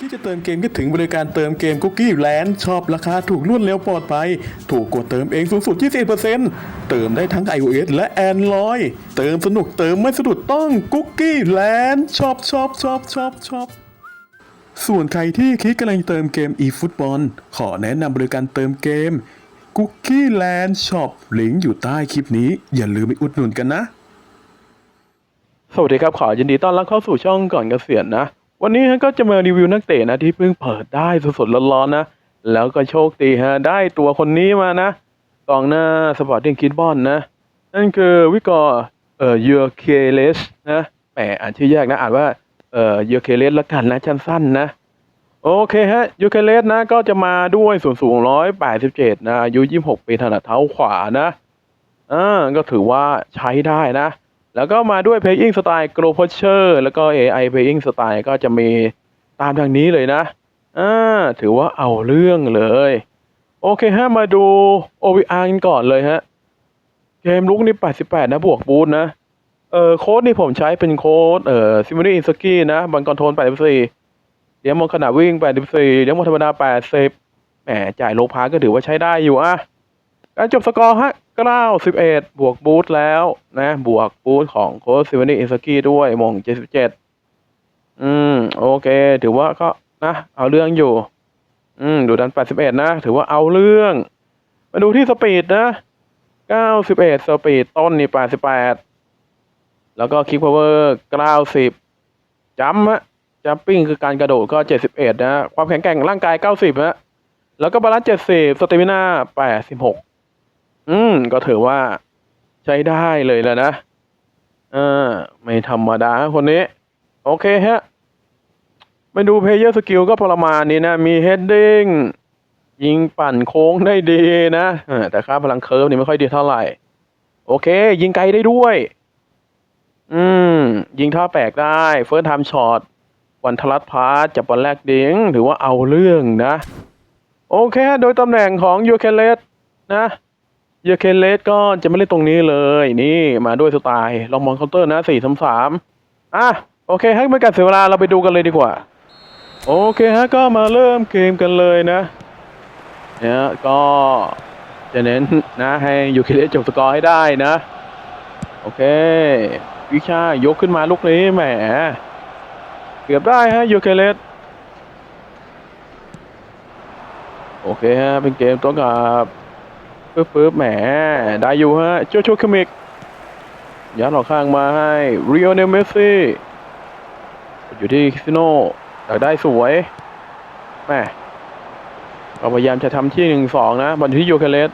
ที่จะเติมเกมก็ถึงบริการเติมเกมคุกกี้แลนด์ชอบราคาถูกรวดเร็วปลอดภัย ถูกกว่าเติมเองสูงสุด 20%เติมได้ทั้ง iOS และ Android เติมสนุกเติมไม่สะดุดต้องคุกกี้แลนด์ชอบชอบชอบชอบชอบส่วนใครที่คิดกำลังเติมเกม eFootball ขอแนะนำบริการเติมเกม Cookie Land Shop ลิงก์อยู่ใต้คลิปนี้ อย่าลืมไปอุดหนุนกันนะ สวัสดีครับ ขอยินดีต้อนรับเข้าสู่ช่องก่อนเกษียณนะ วันนี้ฮะก็จะมารีวิวนักเตะนะที่เพิ่งเปิดได้สดๆร้อนๆนะ แล้วก็โชคดีฮะได้ตัวคนนี้มานะกองหน้าสปอร์ติ้งคิดบอลนะ นั่นคือวิกอร์เอ่อยูเคเลสนะแหมอ่านชื่อแยกนะอ่านว่าเอ่อยูเคเลสละกันนะสั้นๆนนะ โอเคฮะยูเคเลสนะก็จะมาด้วยส่วนสูงร้อยแปดสิบเจ็ดนะอายุยี่หกปีถนัดเท้าขวานะอ่าก็ถือว่าใช้ได้นะ แล้วก็มาด้วย Playing Style Grow Posture แล้วก็ AI Playing Style ก็จะมีตามทางนี้เลยนะ อ่า ถือว่าเอาเรื่องเลย โอเคฮะ มาดู OVR กันก่อนเลยฮะ เกมลุกนี่ 88 นะบวกบูทนะ เออโค้ดนี่ผมใช้เป็นโค้ด เอ่อซิมูนี่อินสกี้นะบอลคอนโทรล84เลี้ยงบอลขนาดวิ่ง 84เลี้ยงบอลธรรมดา 80 แหม จ่ายโลพาก็ถือว่าใช้ได้อยู่อะ การจบสกอร์ฮะ91บวกบูทแล้วนะบวกบูทของโค้ดซิมูนี่อินสกี้ด้วยมง77อืม โอเค ถือว่าก็นะเอาเรื่องอยู่ อืม ดูดัน81นะ ถือว่าเอาเรื่อง มาดูที่สปีดนะ91สปีดต้นนี่88แล้วก็คิกพาวเวอร์90จัมฮะจัมปิ้งคือการกระโดดก็71นะ ความแข็งแกร่งร่างกาย90ฮะแล้วก็บาลานซ์70สเตมิน่า86 อืม ก็ถือว่าใช้ได้เลยแล้วนะอ่าไม่ธรรมดาคนนี้ โอเคฮะมาดูเพลเยอร์สกิลก็ประมาณนี้นะ มีเฮดดิ้งยิงปั่นโค้งได้ดีนะแต่ค่าพลังเคิร์ฟนี่ไม่ค่อยดีเท่าไหร่ โอเค ยิงไกลได้ด้วย อืม ยิงท่าแปลกได้เฟิร์สไทม์ช็อตวันทลัดพาสจับบอลแรกดิ้งถือว่าเอาเรื่องนะ โอเค โดยตำแหน่งของยูเคเลสนะ ยูเคเลสก็จะไม่เล่นตรงนี้เลย นี่มาด้วยสไตล์ลองมองเคาน์เตอร์นะสี่สามสามอะโอเคให้ไม่กัดเสียเวลาเราไปดูกันเลยดีกว่า โอเคฮะก็มาเริ่มเกมกันเลยนะเนี่ยก็จะเน้นนะให้ยูเคเลสจบสกอร์ให้ได้นะ โอเค วิชายกขึ้นมาลูกนี้แหมเกือบได้ฮะยูเคเลสโอเคฮะเป็นเกมตัวกับ ปึ๊บปึ๊บแหม ได้อยู่ฮะโจโชคิมิกยัดออกข้างมาให้เรีย n เนลเมสซี่อยู่ที่คิสโนอยากได้สวยแหม่ก็พยายามจะทำที่หนึ่งสองนะบอลอยู่ที่ยูเคเลส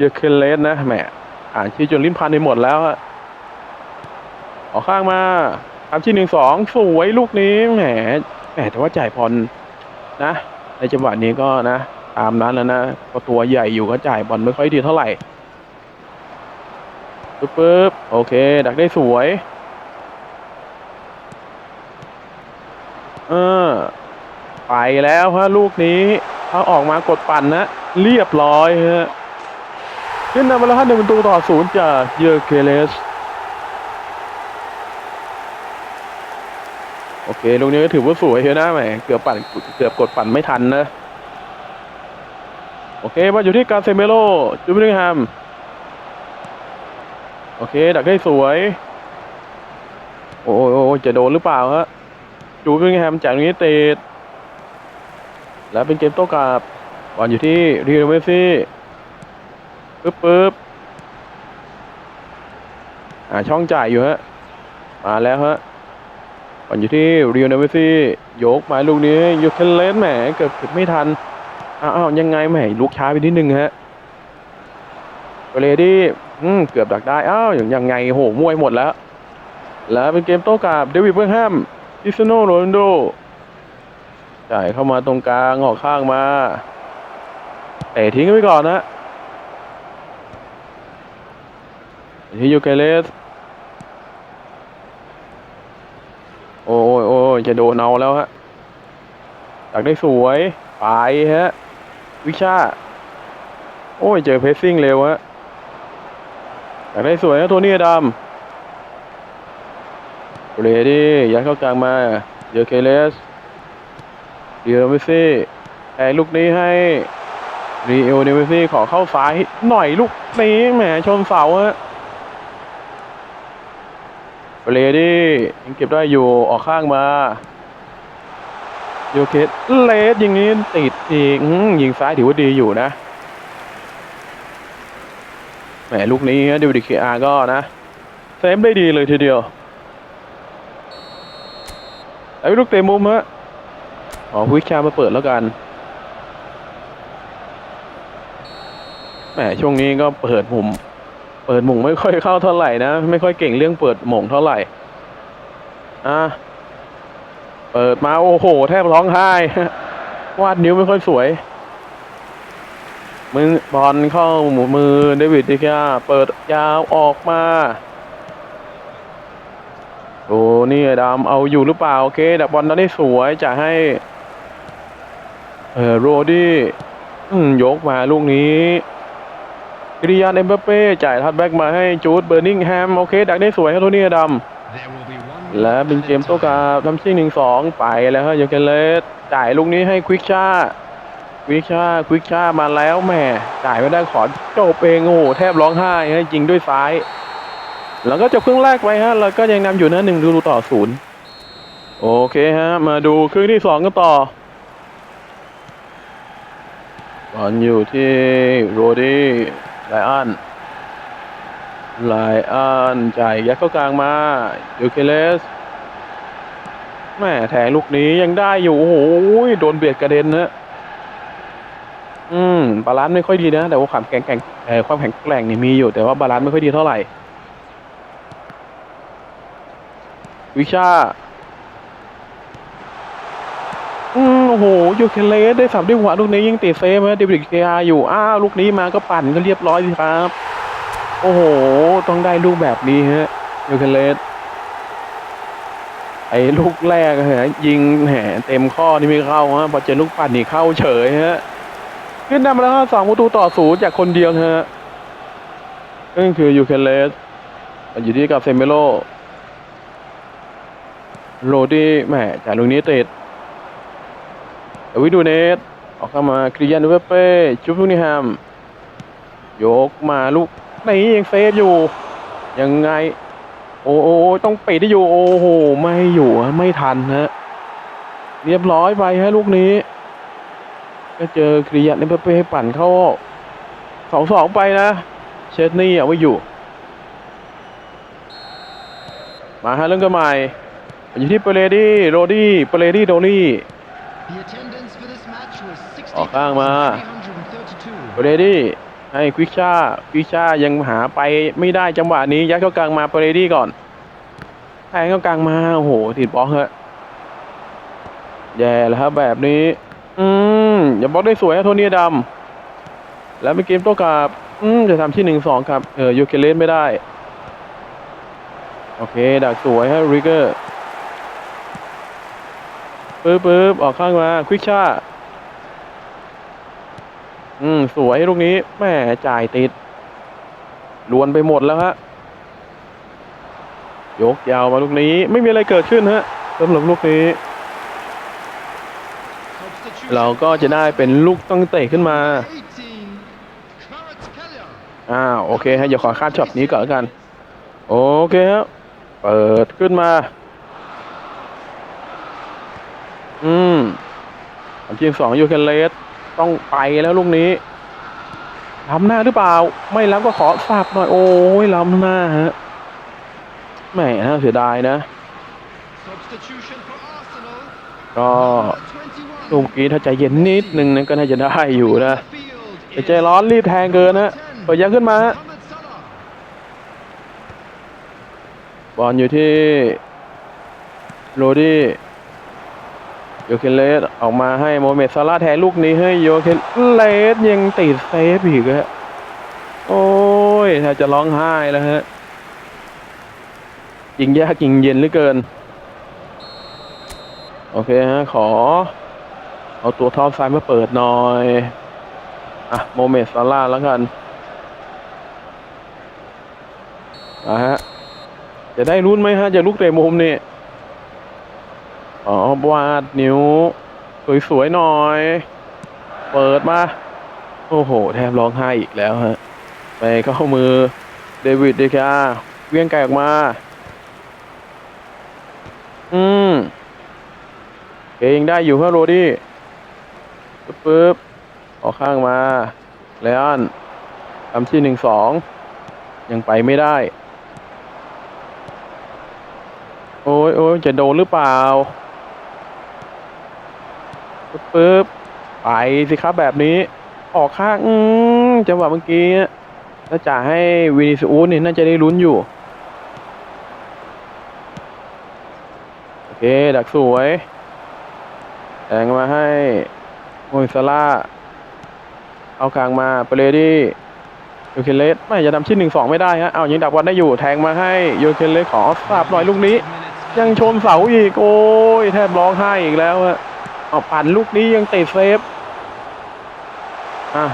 ยูเคเลสนะแหมอ่านชื่อจนลิ้นพันไปหมดแล้วอะออกข้างมาทำที่หนึ่งสองสวยลูกนี้แหมแหมแต่ว่าจ่ายบอลนะ ในจังหวะนี้ก็นะ ตามนั้นแล้วนะก็ตัวใหญ่อยู่ก็จ่ายบอลไม่ค่อยดีเท่าไหร่ปึ๊บปึ๊บโอเค ดักได้สวย เออ ไปแล้วฮะลูกนี้ ถ้าออกมากดปั่นนะ เรียบร้อยฮะขึ้นนำมาแล้วฮะหนึ่งประตูต่อศูนย์จากเยอร์เคเลสโอเค ลูกนี้ก็ถือว่าสวยเชียนะแหมเกือบปั่นเกือบกดปั่นไม่ทันนะ โอเคมาอยู่ที่การเซเมโลจูบิลิงแฮมโอเค ดักได้สวย โอ้โอ้ยจะโดนหรือเปล่าฮะจูบิงแฮมจากนี้ติดแล้วเป็นเกมโต้กลับบอลอยู่ที่รียลเมซี่ปึ๊บปึ๊บอ่าช่องจ่ายอยู่ฮะ มาแล้วฮะบอลอยู่ที่เรียลเมสซี่ยกมาลูกนี้ยูเคเลนแหมเกือบเกือบไม่ทัน อ้าวยังไงแหมลูกช้าไปนิดนึงฮะเรดี้อืมเกือบดักได้ อ้าวอย่างยังไงโหมวยหมดแล้ว แล้วเป็นเกมโต้กลับเดวิดเบิร์แฮมคริสโนโรนโดจ่ายเข้ามาตรงกลางออกข้างมาเตะทิ้งไว้ก่อนนะที่ยูเกเลสโอ้ยโอ้ยจะโดนเอาแล้วฮะดักได้สวย ไปฮะ วิชา โอ้ย เจอเพสซิ่งเร็วฮะอยากได้สวยนะโทนี่ดำเรดี้ยัดเข้ากลางมาเจอเคเลสเดียวเมสซี่แต่ลูกนี้ให้รีเอลเดเมสซี่ขอเข้าซ้ายหน่อยลูกนี้แหมชนเสาฮะเบรดี้ยังเก็บได้อยู่ออกข้างมา โยเคสเลสยิงนี้ติดอีกยิงซ้ายถือว่าดีอยู่นะแหมลูกนี้ดิวดิเคอาก็นะเซฟได้ดีเลยทีเดียวไอ้ลูกเตะมุมฮะขอวิชามาเปิดแล้วกันแหมช่วงนี้ก็เปิดมุม เปิดหมุงไม่ค่อยเข้าเท่าไหร่นะ ไม่ค่อยเก่งเรื่องเปิดหม่งเท่าไหร่อะ เปิดมาโอ้โห แทบร้องไห้ วาดนิ้วไม่ค่อยสวย มือบอลเข้าหมูมือเดวิดดิกาเปิดยาวออกมา โอ้นี่ดำเอาอยู่หรือเปล่า โอเคดับบอลนั้นได้สวยจะให้ เออโรดี้ยกมาลูกนี้กริยานเอ็มเปเป้จ่ายทัดแบ็กมาให้จูดเบอร์นิงแฮม โอเค ดักได้สวยครับโทนี่ดำ และเป็นเจมส์โตกาทำชิ่งหนึ่งสองไปแล้วฮะโยเกเลสจ่ายลูกนี้ให้ควิกชาควิกชาควิกชามาแล้วแหม่จ่ายไม่ได้ขอจบเองโอ้โหแทบร้องไห้ฮะยิงด้วยซ้าย แล้วก็จบครึ่งแรกไปฮะแล้วก็ยังนำอยู่นะหนึ่งดูต่อศูนย์โอเคฮะ มาดูครึ่งที่สองกันต่อบอลอยู่ที่โรดี้ไลอัน ไลอันจ่ายยัดเข้ากลางมายูเคเลสแม่แทงลูกนี้ยังได้อยู่ โอ้โหโดนเบียดกระเด็นนะอืม บาลานซ์ไม่ค่อยดีนะ แต่ว่าความแข็งแกร่งเออความแข็งแกร่งนี่มีอยู่ แต่ว่าบาลานซ์ไม่ค่อยดีเท่าไหร่ วิชา อืม โอ้โหยูเคเลสได้สับด้วยหัวลูกนี้ยิงติดเซฟนะเดวิดเกียอยู่ อ้าว ลูกนี้มาก็ปั่นก็เรียบร้อยสิครับ โอ้โห ต้องได้ลูกแบบนี้ฮะยูเคเลสไอ้ลูกแรกอะฮะยิงแหมเต็มข้อนี่ไม่เข้าฮะพอเจอลูกปั่นนี่เข้าเฉยฮะขึ้นนำมาแล้วครับสองประตูต่อศูนย์จากคนเดียวฮะนั่นคือยูเคเลสอยู่ที่กับเซเมโลโรดี้แหมจากลูกนี้ติดวิดดูเนสออกเข้ามาคริยันเวเป้จุบลูกนิแฮมยกมาลูก นี่ยังเซฟอยู่ ยังไง โอ้โอ้ต้องปิดที่อยู่ โอ้โห ไม่อยู่ฮะไม่ทันฮะ เรียบร้อยไปฮะลูกนี้ ก็เจอคริยาเนเปเป้ปั่นเข้าสองสองไปนะ เชสนี่เอาไว้อยู่ มาฮะเรื่องกันใหม่ อยู่ที่เปเรดี้โรดี้เปเรดี้โดลี่ออกข้างมาเปเรดี้ ให้ควิกชาควิกชายังหาไปไม่ได้จังหวะนี้ยัดเข้ากลางมาเปเรดี้ก่อนแทงเข้ากลางมาโอ้โหติดบล็อกฮะแย่แล้วครับแบบนี้ อืมอย่าบล็อกได้สวยนะโทนี่ดำแล้วเป็นเกมโต้กลับ อืมจะทำที่หนึ่งสองครับเออยูเคเลสไม่ได้ โอเค ดักสวยฮะริกเกอร์ปึ๊บปึ๊บออกข้างมาควิกชา อืม สวยลูกนี้แม่จ่ายติดลวนไปหมดแล้วฮะยกยาวมาลูกนี้ ไม่มีอะไรเกิดขึ้นฮะสำหรับลูกนี้ เราก็จะได้เป็นลูกตั้งเตะขึ้นมา อ้าวโอเคฮะเดี๋ยวขอคาดช็อตนี้ก่อนแล้วกัน โอเคครับเปิดขึ้นมา อืมอันที่สองยูเคนเลส ต้องไปแล้วลูกนี้ล้ำหน้าหรือเปล่า ไม่ล้ำก็ขอสับหน่อยโอ้ยล้ำหน้าฮะแหมน่าเสียดายนะ ก็ลูกนี้ถ้าใจเย็นนิดนึงนะก็น่าจะได้อยู่นะแต่ใจร้อนรีบแทงเกินนะเปิดยังขึ้นมาฮะบอลอยู่ที่โรดี้ โยเคนเลสออกมาให้โมเมดซาร่าแทนลูกนี้ให้โยเคนเลสยังติดเซฟอีกฮะโอ้ยถ้าจะร้องไห้แล้วฮะยิงยากยิงเย็นเหลือเกิน โอเคฮะ ขอ เอาตัวท็อปไซด์มาเปิดหน่อย อะ โมเมดซาร่าแล้วกันอะฮะ จะได้รุ้นไหมฮะ จะลูกเตะมุมนี่ อ๋อวาดนิ้ว สวยๆหน่อย เปิดมา โอ้โห แทบร้องไห้อีกแล้วฮะ ไปเข้ามือ เดวิดเดคาเวียงไก่ออกมา อืมเก่งได้อยู่เพื่อโรดี้ปึ๊บปึ๊บออกข้างมาเลออนทำที่หนึ่งสองยังไปไม่ได้ โอ้ยโอ้ยจะโดนหรือเปล่า ปึ๊บไปสิครับแบบนี้ ออกข้างจังหวะเมื่อกี้ถ้าจะให้วินิสูสเนี่ยน่าจะได้ลุ้นอยู่ โอเค ดักสวยแทงมาให้โมซาร่าเอากลางมาเปเรดี้โยเคเลสไม่จะทำชิ้นหนึ่งสองไม่ได้ฮะเอายิงดักบอลได้อยู่แทงมาให้โยเคเลสขอออฟซาบหน่อยลูกนี้ ยังชนเสาอีก โอ้ย แทบร้องไห้อีกแล้วฮะ เอาปั่นลูกนี้ยังเตะเซฟอะ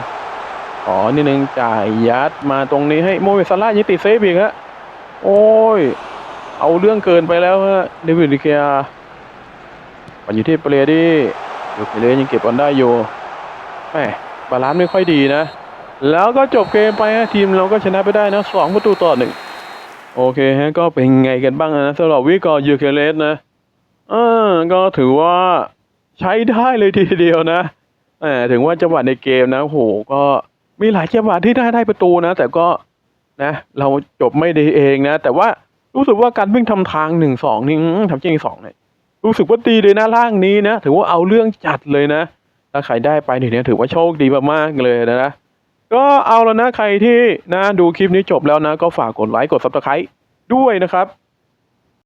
ขอนิดนึงจ่ายยัดมาตรงนี้ให้โมเวซาร่ายังติดเซฟอีกฮะโอ้ย เอาเรื่องเกินไปแล้วฮะเดวิดดิเคียปันอยู่ที่เปเรดี้อยู่เปเรยังเก็บบอลได้อยู่แหมบาลานซ์ไม่ค่อยดีนะ แล้วก็จบเกมไปฮะทีมเราก็ชนะไปได้นะสองประตูต่อหนึ่งโอเคฮะก็เป็นไงกันบ้างนะสำหรับวิกอร์ยูเคเลสนะเออก็ถือว่า ใช้ได้เลยทีเดียวนะถึงว่าจังหวะในเกมนะโหก็มีหลายจังหวะที่ได้ได้ประตูนะ แต่ก็นะ เราจบไม่ดีเองนะ แต่ว่ารู้สึกว่าการวิ่งทำทางหนึ่งสองนี่ทำจริงสองเนี่ยรู้สึกว่าดีเลยนะร่างนี้นะถือว่าเอาเรื่องจัดเลยนะถ้าใครได้ไปเนี่ยถือว่าโชคดีมากๆเลยนะนะก็เอาแล้วนะใครที่นะดูคลิปนี้จบแล้วนะ ก็ฝากกดไลค์กดซับสไครต์ด้วยนะครับ